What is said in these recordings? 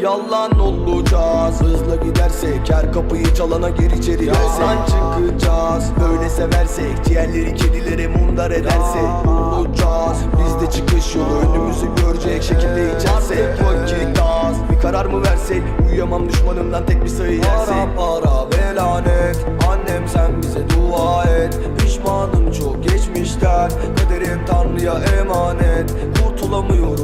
Yalan olacağız. Hızla gidersek her kapıyı çalana gir içeri Yalan. Çıkacağız Böyle seversek. Diğerleri kedilere mundar edersek. Olacağız Bizde çıkış yolu önümüzü görecek şekilde içersek. Vakit az Bir karar mı versek? Uyuyamam düşmanımdan tek bir sayı yersek. Para para ve lanet Annem sen bize dua et. Pişmanım çok geçmişten. Kaderim Tanrı'ya emanet. Kurtulamıyorum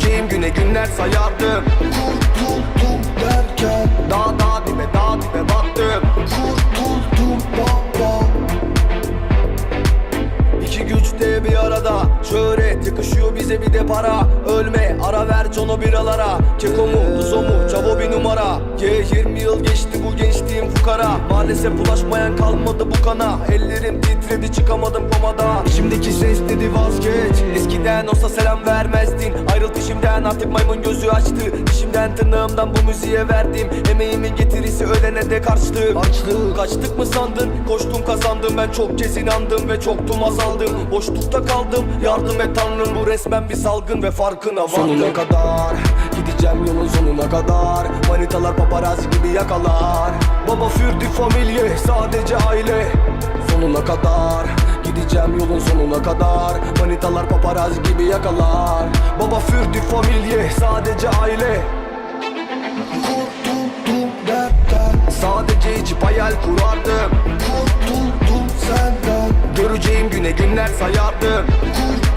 Göreceğim güne günler sayardım Kurtuldum derken. Dağ dağ dibe dağ dibe battım Kurtuldum baba. İki güç de bir arada. Şöhret yakışıyor bize bir de para. Ölme ara ver cono biralara Keko mu Duzo mu Çavo bir numara. Ye 20 yıl geçti bu gençliğim fukara. Maalesef bulaşmayan kalmadı bu kana. Ellerim titredi çıkamadım komada. Şimdiki ses dedi vazgeç. Eskiden olsa selam vermezdin Dişimden artık maymun gözü açtı. Dişimden tırnağımdan bu müziğe verdim. Emeğimin getirisi ölene de karşılık Açlık kaçtık mı sandın? Koştum kazandım. Ben çok kez inandım Ve çoktum azaldım. Boşlukta kaldım. Yardım et tanrım. Bu resmen bir salgın ve farkına vardım. Sonuna kadar gideceğim yolun sonuna kadar. Manitalar paparazzi gibi yakalar. Baba für die Familie sadece aile Sonuna kadar. Gideceğim yolun sonuna kadar. Manitalar paparazzi gibi yakalar. Baba für die Familie sadece aile. Kurtuldum derken Sadece içip hayal kurardım. Kurtuldum senden. Göreceğim güne günler sayardım. Kurtuldum